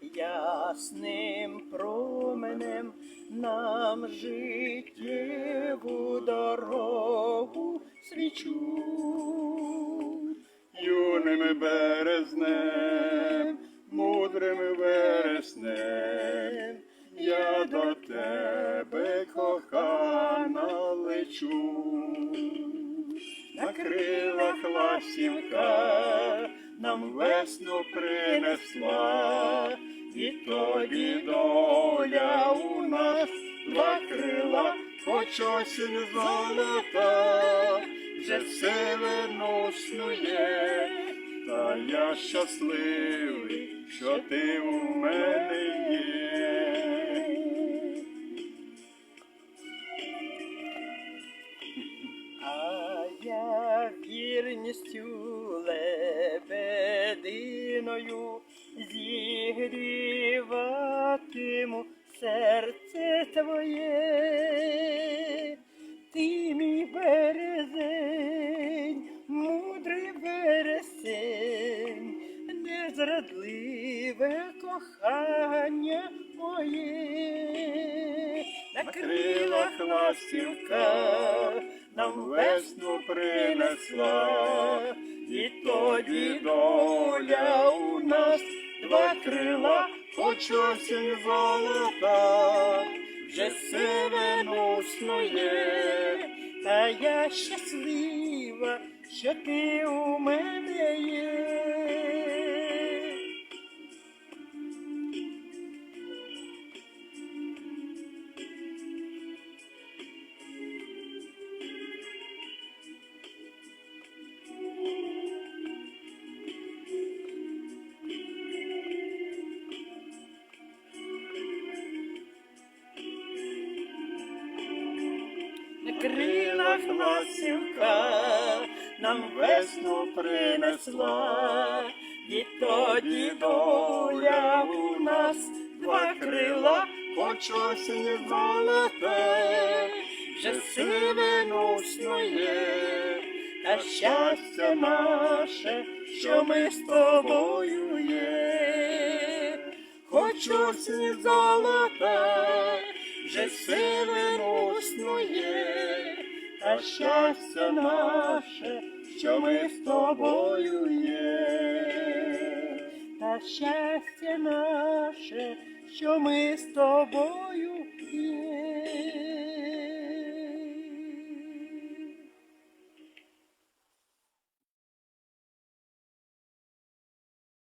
ясним променем нам життєву дорогу свічу. юним березнем, мудрим вереснем, я до тебе кохана лечу. На крилах ластівка нам весну принесла, і тоді доля у нас два крила, хоч осінь золота, вже все винуснує, та я щасливий, що ти у мене є. А я вірністю лебединою зігріватиму серце твоє, ти мій березень, мудрий вересень, незрадливе кохання моє, На крилах ластівка нам весну принесла, і тоді доля у нас два крила, хоч осінь золота, вже все винуснує. та я щаслива, що ти у мене крилах ластівка нам весну принесла, і тоді доля у нас два крила, Хоч осінь золота, вже сивину снує, та щастя наше, що ми з тобою є, хоч осінь золота, вже сивину та щастя наше, що ми з тобою є, та щастя наше, що ми з тобою є.